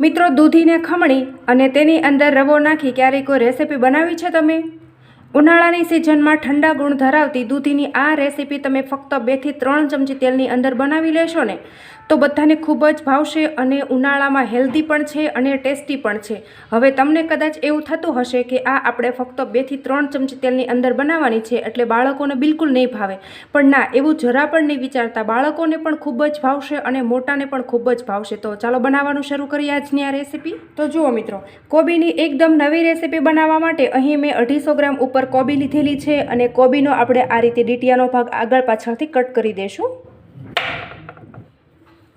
મિત્રો દૂધીને ખમણી અને તેની અંદર રવો નાખી ક્યારેય કોઈ રેસીપી બનાવી છે તમે? ઉનાળાની સિઝનમાં ઠંડા ગુણ ધરાવતી દૂધીની આ રેસીપી તમે ફક્ત બેથી ત્રણ ચમચી તેલની અંદર બનાવી લેશો ને? તો બધાને ખૂબ જ ભાવશે અને ઉનાળામાં હેલ્ધી પણ છે અને ટેસ્ટી પણ છે. હવે તમને કદાચ એવું થતું હશે કે આ આપણે ફક્ત બેથી ત્રણ ચમચી તેલની અંદર બનાવવાની છે એટલે બાળકોને બિલકુલ નહીં ભાવે. પણ ના, એવું જરા પણ નહીં વિચારતા. બાળકોને પણ ખૂબ જ ભાવશે અને મોટાને પણ ખૂબ જ ભાવશે. તો ચાલો બનાવવાનું શરૂ કરીએ આજની આ રેસિપી. તો જુઓ મિત્રો, કોબીની એકદમ નવી રેસિપી બનાવવા માટે અહીં મેં અઢીસો ગ્રામ ઉપર કોબી લીધેલી છે અને કોબીનો આપણે આ રીતે ડીટીયાનો ભાગ આગળ પાછળથી કટ કરી દઈશું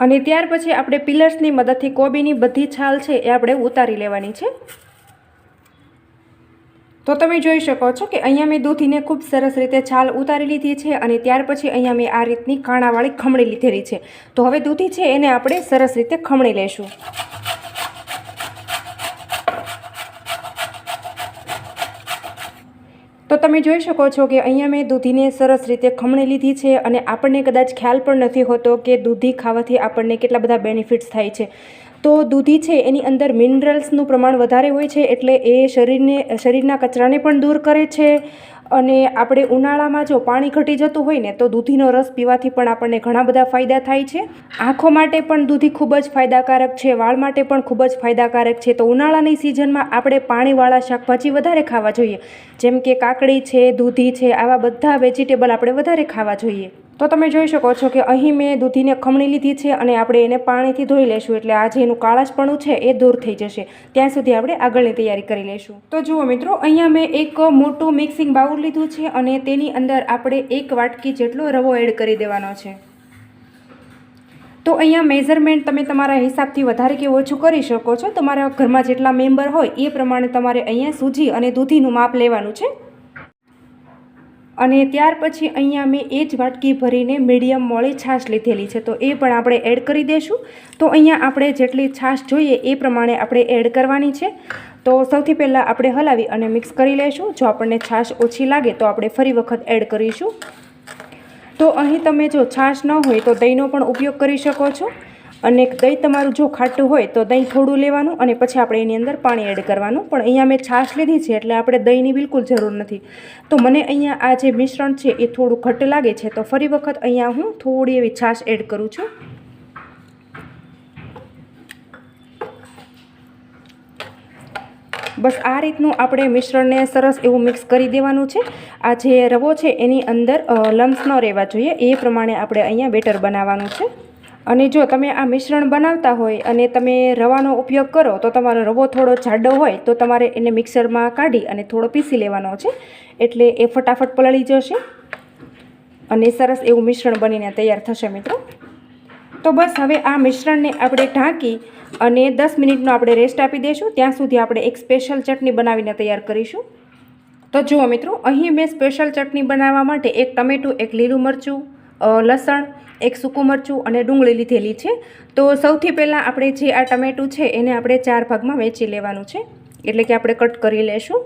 અને ત્યાર પછી આપણે પિલર્સની મદદથી કોબીની બધી છાલ છે એ આપણે ઉતારી લેવાની છે. તો તમે જોઈ શકો છો કે અહીંયા મેં દૂધીને ખૂબ સરસ રીતે છાલ ઉતારી લીધી છે અને ત્યાર પછી અહીંયા મેં આ રીતની કાણાવાળી ખમણી લીધેલી છે. તો હવે દૂધી છે એને આપણે સરસ રીતે ખમણી લઈશું તો તમે જોઈ શકો છો કે અહીંયા મેં દૂધીને સરસ રીતે ખમણી લીધી છે અને આપણને કદાચ ખ્યાલ પણ નથી હોતો કે દૂધી ખાવાથી આપણને કેટલા બધા બેનિફિટ્સ થાય છે. તો દૂધી છે એની અંદર મિનરલ્સનું પ્રમાણ વધારે હોય છે એટલે એ શરીરને, શરીરના કચરાને પણ દૂર કરે છે. અને આપણે ઉનાળામાં જો પાણી ઘટી જતું હોય ને તો દૂધીનો રસ પીવાથી પણ આપણને ઘણા બધા ફાયદા થાય છે. આંખો માટે પણ દૂધી ખૂબ જ ફાયદાકારક છે, વાળ માટે પણ ખૂબ જ ફાયદાકારક છે. તો ઉનાળાની સિઝનમાં આપણે પાણીવાળા શાકભાજી વધારે ખાવા જોઈએ. જેમ કે કાકડી છે, દૂધી છે, આવા બધા વેજીટેબલ આપણે વધારે ખાવા જોઈએ. તો તમે જોઈ શકો છો કે અહીં મેં દૂધીને ખમણી લીધી છે અને આપણે એને પાણીથી ધોઈ લેશું. એટલે આ જે એનું કાળાશપણું છે એ દૂર થઈ જશે. ત્યાં સુધી આપણે આગળની તૈયારી કરી લઈશું તો જુઓ મિત્રો, અહીંયા મેં એક મોટું મિક્સિંગ બાઉલ લીધું છે અને તેની અંદર આપણે એક વાટકી જેટલો રવો એડ કરી દેવાનો છે. તો અહીંયા મેઝરમેન્ટ તમે તમારા હિસાબથી વધારે કે ઓછું કરી શકો છો. તમારા ઘરમાં જેટલા મેમ્બર હોય એ પ્રમાણે તમારે અહીંયા સૂજી અને દૂધીનું માપ લેવાનું છે. અને ત્યાર પછી અહીંયા મેં એ જ વાટકી ભરીને મીડિયમ મોળી છાશ લીધેલી છે. તો એ પણ આપણે એડ કરી દઈશું તો અહીંયા આપણે જેટલી છાશ જોઈએ એ પ્રમાણે આપણે એડ કરવાની છે. તો સૌથી પહેલાં આપણે હલાવી અને મિક્સ કરી લઈશું જો આપણને છાશ ઓછી લાગે તો આપણે ફરી વખત એડ કરીશું. તો અહીં તમે જો છાશ ન હોય તો દહીંનો પણ ઉપયોગ કરી શકો છો. અને દહીં તમારું જો ખાટું હોય તો દહીં થોડું લેવાનું અને પછી આપણે એની અંદર પાણી એડ કરવાનું. પણ અહીંયા મેં છાશ લીધી છે એટલે આપણે દહીંની બિલકુલ જરૂર નથી. તો મને અહીંયા આ જે મિશ્રણ છે એ થોડું ઘટ લાગે છે, તો ફરી વખત અહીંયા હું થોડી એવી છાશ એડ કરું છું. બસ આ રીતનું આપણે મિશ્રણને સરસ એવું મિક્સ કરી દેવાનું છે. આ જે રવો છે એની અંદર લમ્સ ન રહેવા જોઈએ. એ પ્રમાણે આપણે અહીંયા બેટર બનાવવાનું છે. અને જો તમે આ મિશ્રણ બનાવતા હોય અને તમે રવાનો ઉપયોગ કરો, તો તમારો રવો થોડો જાડો હોય, તો તમારે એને મિક્સરમાં કાઢી અને થોડો પીસી લેવાનો છે. એટલે એ ફટાફટ પલળી જશે અને સરસ એવું મિશ્રણ બનીને તૈયાર થશે મિત્રો. તો બસ હવે આ મિશ્રણને આપણે ઢાંકી અને દસ મિનિટનો આપણે રેસ્ટ આપી દઈશું. ત્યાં સુધી આપણે એક સ્પેશિયલ ચટણી બનાવીને તૈયાર કરીશું. તો જુઓ મિત્રો, અહીં મેં સ્પેશિયલ ચટણી બનાવવા માટે એક ટમેટું, એક લીલું મરચું લસણ, એક સૂકું મરચું અને ડુંગળી લીધેલી છે. તો સૌથી પહેલાં આપણે જે આ ટમેટું છે એને આપણે ચાર ભાગમાં વેચી લેવાનું છે. એટલે કે આપણે કટ કરી લેશું.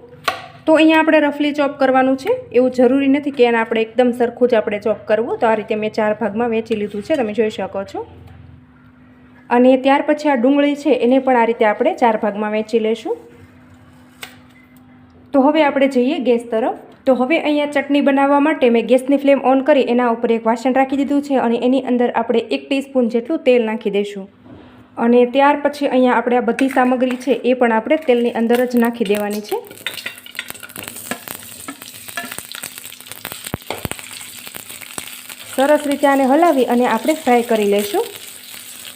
તો અહીંયા આપણે રફલી ચોપ કરવાનું છે. એવું જરૂરી નથી કે એને આપણે એકદમ સરખું જ આપણે ચોપ કરવું. તો આ રીતે મેં ચાર ભાગમાં વેચી લીધું છે. તમે જોઈ શકો છો. અને ત્યાર પછી આ ડુંગળી છે એને પણ આ રીતે આપણે ચાર ભાગમાં વેચી લેશું. તો હવે આપણે જઈએ ગેસ તરફ. તો હવે અહીંયા ચટણી બનાવવા માટે મેં ગેસની ફ્લેમ ઓન કરી એના ઉપર એક વાસણ રાખી દીધું છે અને એની અંદર આપણે એક ટીસ્પૂન જેટલું તેલ નાખી દઈશું. અને ત્યાર પછી અહીંયા આપણે આ બધી સામગ્રી છે એ પણ આપણે તેલની અંદર જ નાખી દેવાની છે. સરસ રીતે આને હલાવી અને આપણે ફ્રાય કરી લઈશું.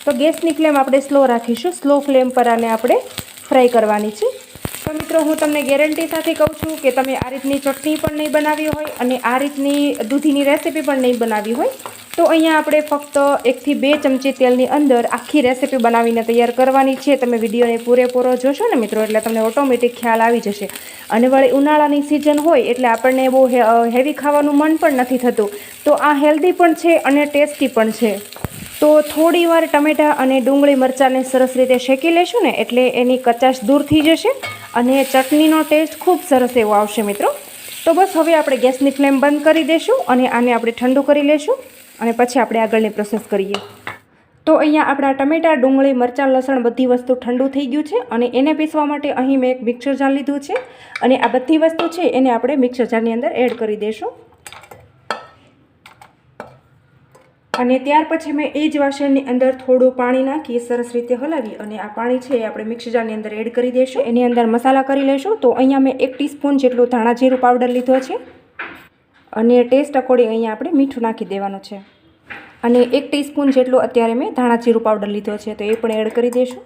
તો ગેસની ફ્લેમ આપણે સ્લો રાખીશું. સ્લો ફ્લેમ પર આને આપણે ફ્રાય કરવાની છે. તો મિત્રો, હું તમને ગેરંટી સાથે કહું છું કે તમે આ રીતની ચટણી પણ નહીં બનાવી હોય અને આ રીતની દૂધીની રેસીપી પણ નહીં બનાવી હોય, તો અહીંયા આપણે ફક્ત એકથી બે ચમચી તેલની અંદર આખી રેસીપી બનાવીને તૈયાર કરવાની છે. તમે વિડીયોને પૂરેપૂરો જોશો ને મિત્રો, એટલે તમને ઓટોમેટિક ખ્યાલ આવી જશે. અને વળી ઉનાળાની સિઝન હોય એટલે આપણને બહુ હેવી ખાવાનું મન પણ નથી થતું. તો આ હેલ્ધી પણ છે અને ટેસ્ટી પણ છે. તો થોડી વાર ટમેટાં અને ડુંગળી મરચાંને સરસ રીતે શેકી લેશું ને એટલે એની કચાશ દૂર થઈ જશે. અને ચટણીનો ટેસ્ટ ખૂબ સરસ એવો આવશે મિત્રો. તો બસ હવે આપણે ગેસની ફ્લેમ બંધ કરી દઈશું અને આને આપણે ઠંડુ કરી લેશું અને પછી આપણે આગળની પ્રોસેસ કરીએ. તો અહીંયા આપણા ટમેટા, ડુંગળી, મરચાં, લસણ બધી વસ્તુ ઠંડુ થઈ ગયું છે અને એને પીસવા માટે અહીં મેં એક મિક્સર જાર લીધું છે. અને આ બધી વસ્તુ છે એને આપણે મિક્સર જારની અંદર એડ કરી દઈશું અને ત્યાર પછી મેં એ જ વાસણની અંદર થોડું પાણી નાખી, સરસ રીતે હલાવી અને આ પાણી છે એ આપણે મિક્સ જારની અંદર એડ કરી દઈશું એની અંદર મસાલા કરી લઈશું તો અહીંયા મેં એક ટીસ્પૂન જેટલું ધાણા જીરું પાવડર લીધો છે. અને ટેસ્ટ અકોર્ડિંગ અહીંયા આપણે મીઠું નાખી દેવાનું છે. અને એક ટીસ્પૂન જેટલું અત્યારે મેં ધાણા જીરું પાવડર લીધો છે. તો એ પણ એડ કરી દઈશું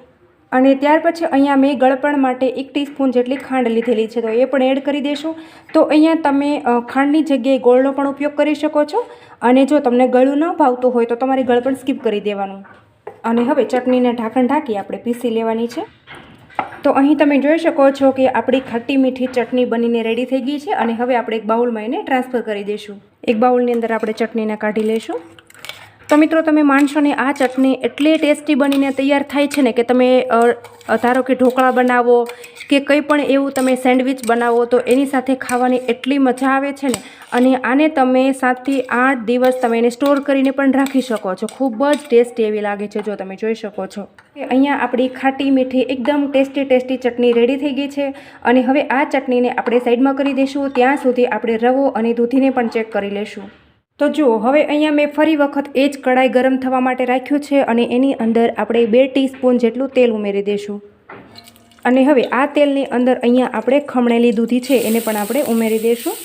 અને ત્યાર પછી અહીંયા મેં ગળપણ માટે એક ટીસ્પૂન જેટલી ખાંડ લીધેલી છે, તો એ પણ એડ કરી દઈશું તો અહીંયા તમે ખાંડની જગ્યાએ ગોળનો પણ ઉપયોગ કરી શકો છો. અને જો તમને ગળું ન ભાવતું હોય, તો તમારે ગળપણ સ્કીપ કરી દેવાનું. અને હવે ચટણીને ઢાંકણ ઢાંકી આપણે પીસી લેવાની છે. તો અહીં તમે જોઈ શકો છો કે આપણી ખાટી મીઠી ચટણી બનીને રેડી થઈ ગઈ છે. અને હવે આપણે એક બાઉલમાં એને ટ્રાન્સફર કરી દઈશું એક બાઉલની અંદર આપણે ચટણીને કાઢી લઈશું તો મિત્રો, તમે માનશો ને આ ચટણી એટલી ટેસ્ટી બનીને તૈયાર થાય છે ને કે તમે ધારો કે ઢોકળા બનાવો કે કંઈ પણ એવું તમે સેન્ડવિચ બનાવો, તો એની સાથે ખાવાની એટલી મજા આવે છે ને. અને આને તમે સાતથી આઠ દિવસ તમે એને સ્ટોર કરીને પણ રાખી શકો છો. ખૂબ જ ટેસ્ટી એવી લાગે છે, જો તમે જોઈ શકો છો. અહીંયા આપણી ખાટી મીઠી એકદમ ટેસ્ટી ટેસ્ટી ચટણી રેડી થઈ ગઈ છે. અને હવે આ ચટણીને આપણે સાઈડમાં કરી દઈશું. ત્યાં સુધી આપણે રવો અને દૂધીને પણ ચેક કરી લઈશું તો જુઓ, હવે અહીંયા મેં ફરી વખત એ જ કડાઈ ગરમ થવા માટે રાખ્યું છે અને એની અંદર આપણે બે ટીસ્પૂન જેટલું તેલ ઉમેરી દઈશું. અને હવે આ તેલની અંદર અહીંયા આપણે ખમણેલી દૂધી છે, એને પણ આપણે ઉમેરી દઈશું.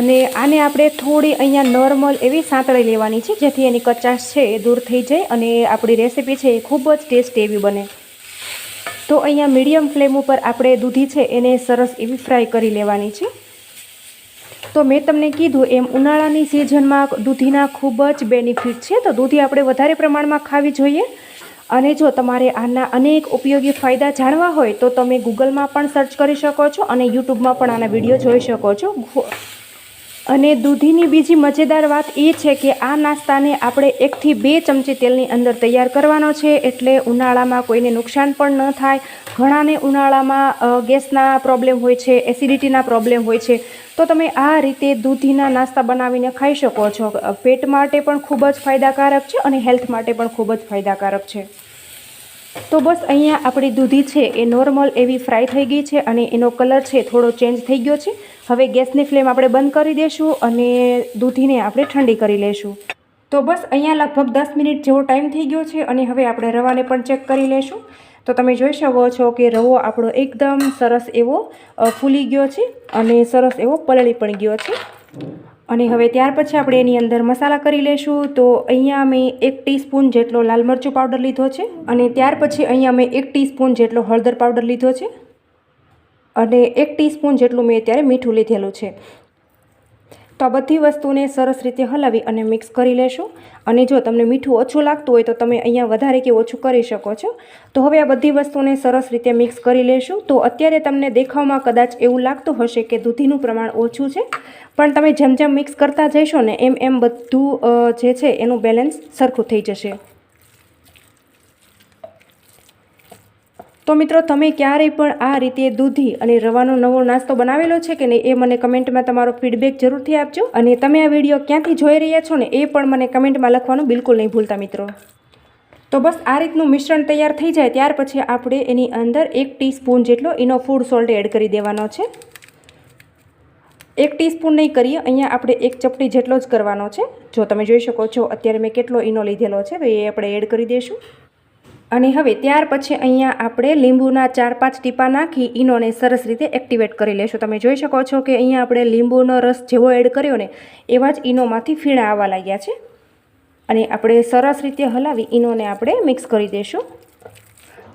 અને આને આપણે થોડી અહીંયા નોર્મલ એવી સાંતળી લેવાની છે, જેથી એની કચાશ છે એ દૂર થઈ જાય અને આપણી રેસીપી છે એ ખૂબ જ ટેસ્ટી એવી બને. તો અહીંયા મીડિયમ ફ્લેમ ઉપર આપણે દૂધી છે એને સરસ એવી ફ્રાય કરી લેવાની છે. તો મેં તમને કીધું, એમ ઉનાળાની સિઝનમાં દૂધીના ખૂબ જ બેનિફિટ છે. તો દૂધી આપણે વધારે પ્રમાણમાં ખાવી જોઈએ. અને જો તમારે આના અનેક ઉપયોગી ફાયદા જાણવા હોય, તો તમે ગૂગલમાં પણ સર્ચ કરી શકો છો અને યુટ્યુબમાં પણ આના વીડિયો જોઈ શકો છો. અને દૂધીની બીજી મજેદાર વાત એ છે કે આ નાસ્તાને આપણે એકથી બે ચમચી તેલની અંદર તૈયાર કરવાનો છે એટલે ઉનાળામાં કોઈને નુકસાન પણ ન થાય. ઘણાને ઉનાળામાં ગેસના પ્રોબ્લેમ હોય છે, એસિડિટીના પ્રોબ્લેમ હોય છે. તો તમે આ રીતે દૂધીના નાસ્તા બનાવીને ખાઈ શકો છો. પેટ માટે પણ ખૂબ જ ફાયદાકારક છે અને હેલ્થ માટે પણ ખૂબ જ ફાયદાકારક છે. તો બસ અહીંયા આપણી દૂધી છે એ નોર્મલ એવી ફ્રાય થઈ ગઈ છે અને એનો કલર છે થોડો ચેન્જ થઈ ગયો છે. હવે ગેસની ફ્લેમ આપણે બંધ કરી દઈશું અને દૂધીને આપણે ઠંડી કરી લઈશું તો બસ અહીંયા લગભગ દસ મિનિટ જેવો ટાઈમ થઈ ગયો છે અને હવે આપણે રવાને પણ ચેક કરી લઈશું તો તમે જોઈ શકો છો કે રવો આપણો એકદમ સરસ એવો ફૂલી ગયો છે અને સરસ એવો પલળી પણ ગયો છે. અને હવે ત્યાર પછી આપણે એની અંદર મસાલા કરી લઈશું તો અહીંયા મેં એક ટીસ્પૂન જેટલો લાલ મરચું પાવડર લીધો છે અને ત્યાર પછી અહીંયા મેં એક ટીસ્પૂન જેટલો હળદર પાવડર લીધો છે અને એક ટીસ્પૂન જેટલું મેં અત્યારે મીઠું લીધેલું છે. તો આ બધી વસ્તુને સરસ રીતે હલાવી અને મિક્સ કરી લેશું. અને જો તમને મીઠું ઓછું લાગતું હોય તો તમે અહીંયા વધારે કે ઓછું કરી શકો છો. તો હવે આ બધી વસ્તુને સરસ રીતે મિક્સ કરી લેશું. તો અત્યારે તમને દેખાવમાં કદાચ એવું લાગતું હશે કે દૂધીનું પ્રમાણ ઓછું છે. પણ તમે જેમ જેમ મિક્સ કરતા જશો ને એમ એમ બધું જે છે એનું બેલેન્સ સરખું થઈ જશે. તો મિત્રો, તમે ક્યારેય પણ આ રીતે દૂધી અને રવાનો નવો નાસ્તો બનાવેલો છે કે નહીં, એ મને કમેન્ટમાં તમારો ફીડબેક જરૂરથી આપજો. અને તમે આ વીડિયો ક્યાંથી જોઈ રહ્યા છો ને, એ પણ મને કમેન્ટમાં લખવાનું બિલકુલ નહીં ભૂલતા મિત્રો. તો બસ આ રીતનું મિશ્રણ તૈયાર થઈ જાય, ત્યાર પછી આપણે એની અંદર એક ટીસ્પૂન જેટલો એનો ફૂડ સોલ્ટ એડ કરી દેવાનો છે. એક ટીસ્પૂન નહીં કરીએ, અહીંયા આપણે એક ચપટી જેટલો જ કરવાનો છે. જો તમે જોઈ શકો છો, અત્યારે મેં કેટલો ઈનો લીધેલો છે, તો એ આપણે એડ કરી દઈશું અને હવે ત્યાર પછી અહીંયા આપણે લીંબુના ચાર પાંચ ટીપા નાખી ઈનોને સરસ રીતે એક્ટિવેટ કરી લેશું. તમે જોઈ શકો છો કે અહીંયા આપણે લીંબુનો રસ જેવો એડ કર્યો ને એવા જ ઈનોમાંથી ફીણા આવવા લાગ્યા છે. અને આપણે સરસ રીતે હલાવી ઈનોને આપણે મિક્સ કરી દઈશું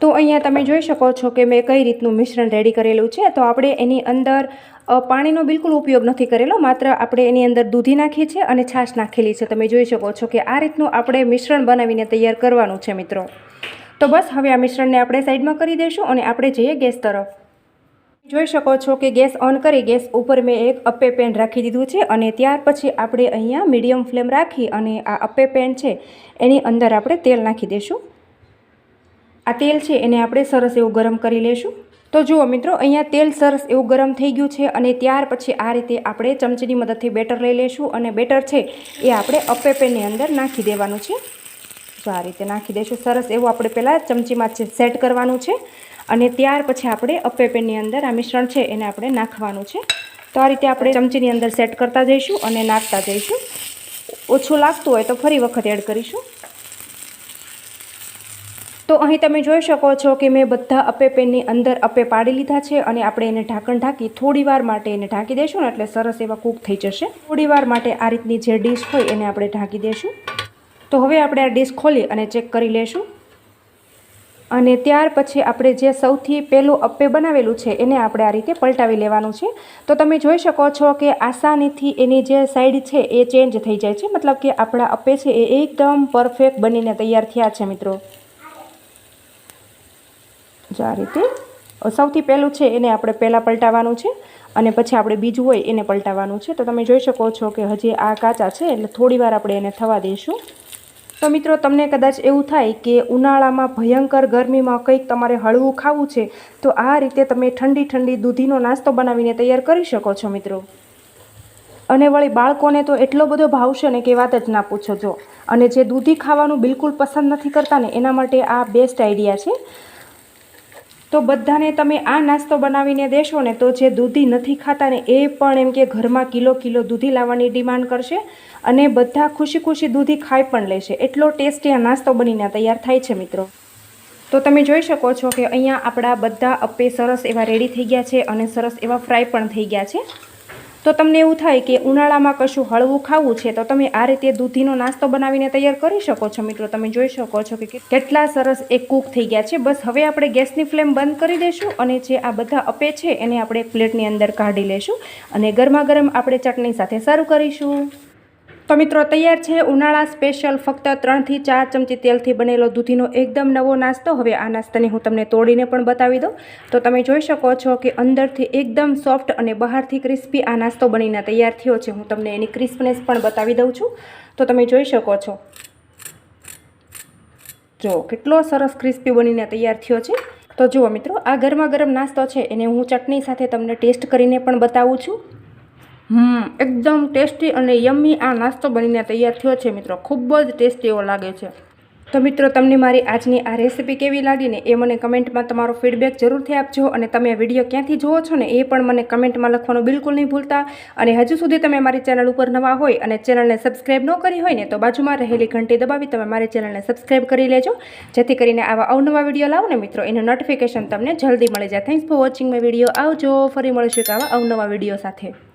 તો અહીંયા તમે જોઈ શકો છો કે મેં કઈ રીતનું મિશ્રણ રેડી કરેલું છે. તો આપણે એની અંદર પાણીનો બિલકુલ ઉપયોગ નથી કરેલો, માત્ર આપણે એની અંદર દૂધી નાખી છે અને છાશ નાખેલી છે. તમે જોઈ શકો છો કે આ રીતનું આપણે મિશ્રણ બનાવીને તૈયાર કરવાનું છે, મિત્રો. તો બસ, હવે આ મિશ્રણને આપણે સાઈડમાં કરી દઈશું અને આપણે જઈએ ગેસ તરફ. જોઈ શકો છો કે ગેસ ઓન કરી ગેસ ઉપર મેં એક અપ્પે પેન રાખી દીધું છે અને ત્યાર પછી આપણે અહીંયા મીડિયમ ફ્લેમ રાખી અને આ અપ્પે પેન છે એની અંદર આપણે તેલ નાખી દઈશું. આ તેલ છે એને આપણે સરસ એવું ગરમ કરી લઈશું. તો જુઓ મિત્રો, અહીંયા તેલ સરસ એવું ગરમ થઈ ગયું છે અને ત્યાર પછી આ રીતે આપણે ચમચીની મદદથી બેટર લઈ લઈશું અને બેટર છે એ આપણે અપ્પે પેનની અંદર નાખી દેવાનું છે. તો આ રીતે નાખી દઈશું. સરસ એવું આપણે પહેલાં ચમચીમાં સેટ કરવાનું છે અને ત્યાર પછી આપણે અપ્પે પેનની અંદર આ મિશ્રણ છે એને આપણે નાખવાનું છે. તો આ રીતે આપણે ચમચીની અંદર સેટ કરતા જઈશું અને નાખતા જઈશું. ઓછું લાગતું હોય તો ફરી વખત એડ કરીશું. તો અહીં તમે જોઈ શકો છો કે મેં બધા અપે પેનની અંદર અપે પાડી લીધા છે અને આપણે એને ઢાંકણ ઢાંકી થોડી વાર માટે એને ઢાંકી દઈશું ને એટલે સરસ એવા કૂક થઈ જશે. થોડી વાર માટે આ રીતની જે ડીશ હોય એને આપણે ઢાંકી દઈશું. તો હવે આપણે આ ડીશ ખોલી અને ચેક કરી લેશું. અને ત્યાર પછી આપણે જે સૌથી પહેલું અપ્પે બનાવેલું છે, એને આપણે આ રીતે પલટાવી લેવાનું છે. તો તમે જોઈ શકો છો કે આસાનીથી એની જે સાઈડ છે, એ ચેન્જ થઈ જાય છે. મતલબ કે આપણા અપ્પે છે, એ એકદમ પરફેક્ટ બનીને તૈયાર થયા છે, મિત્રો. જો આ રીતે. સૌથી પહેલું છે, એને આપણે પહેલાં પલટાવવાનું છે અને પછી આપણે બીજું હોય એને પલટાવવાનું છે. તો તમે જોઈ શકો છો કે હજી આ કાચા છે, એટલે થોડી વાર આપણે એને થવા દઈશું. તો મિત્રો, તમને કદાચ એવું થાય કે ઉનાળામાં ભયંકર ગરમીમાં કંઈક તમારે હળવું ખાવું છે, તો આ રીતે તમે ઠંડી ઠંડી દૂધીનો નાસ્તો બનાવીને તૈયાર કરી શકો છો મિત્રો. અને વળી બાળકોને તો એટલો બધો ભાવશે ને કે વાત જ ના પૂછો જો. અને જે દૂધી ખાવાનું બિલકુલ પસંદ નથી કરતા ને, એના માટે આ બેસ્ટ આઈડિયા છે. તો બધાને તમે આ નાસ્તો બનાવીને દેશો ને તો જે દૂધી નથી ખાતા ને એ પણ એમ કે ઘરમાં કિલો કિલો દૂધી લાવવાની ડિમાન્ડ કરશે અને બધા ખુશી ખુશી દૂધી ખાઈ પણ લેશે. એટલો ટેસ્ટી આ નાસ્તો બનીને તૈયાર થાય છે મિત્રો. તો તમે જોઈ શકો છો કે અહીંયા આપણા બધા અપ્પે સરસ એવા રેડી થઈ ગયા છે અને સરસ એવા ફ્રાય પણ થઈ ગયા છે. તો તમને એવું થાય કે ઉનાળામાં કશું હળવું ખાવું છે, તો તમે આ રીતે દૂધીનો નાસ્તો બનાવીને તૈયાર કરી શકો છો મિત્રો. તમે જોઈ શકો છો કે કેટલા સરસ એ કૂક થઈ ગયા છે. બસ હવે આપણે ગેસની ફ્લેમ બંધ કરી દઈશું અને જે આ બધા અપે છે, એને આપણે પ્લેટની અંદર કાઢી લેશું અને ગરમા ગરમ આપણે ચટણી સાથે સર્વ કરીશું. તો મિત્રો, તૈયાર છે ઉનાળા સ્પેશિયલ ફક્ત ત્રણથી ચાર ચમચી તેલથી બનેલો દૂધીનો એકદમ નવો નાસ્તો. હવે આ નાસ્તાને હું તમને તોડીને પણ બતાવી દઉં. તો તમે જોઈ શકો છો કે અંદરથી એકદમ સોફ્ટ અને બહારથી ક્રિસ્પી આ નાસ્તો બનીને તૈયાર થયો છે. હું તમને એની ક્રિસ્પનેસ પણ બતાવી દઉં છું. તો તમે જોઈ શકો છો. જો, કેટલો સરસ ક્રિસ્પી બનીને તૈયાર થયો છે. તો જુઓ મિત્રો, આ ગરમા ગરમ નાસ્તો છે. એને હું ચટણી સાથે તમને ટેસ્ટ કરીને પણ બતાવું છું. હમ, એકદમ ટેસ્ટી અને યમ્મી આ નાસ્તો બનીને તૈયાર થયો છે મિત્રો. ખૂબ જ ટેસ્ટી એવો લાગે છે. તો મિત્રો, તમને મારી આજની આ રેસીપી કેવી લાગીને એ મને કમેન્ટમાં તમારો ફીડબેક જરૂરથી આપજો અને તમે વીડિયો ક્યાંથી જુઓ છો ને એ પણ મને કમેન્ટમાં લખવાનું બિલકુલ નહીં ભૂલતા. અને હજુ સુધી તમે મારી ચેનલ ઉપર નવા હોય અને ચેનલને સબસ્ક્રાઈબ ન કરી હોય ને તો બાજુમાં રહેલી ઘંટી દબાવી તમે મારી ચેનલને સબસ્ક્રાઈબ કરી લેજો. જેથી કરીને આવા અવનવા વીડિયો લાવો ને મિત્રો, એનું નોટિફિકેશન તમને જલ્દી મળી જાય. Thanks for watching my video આવજો. ફરી મળીશું આવા અવનવા વીડિયો સાથે.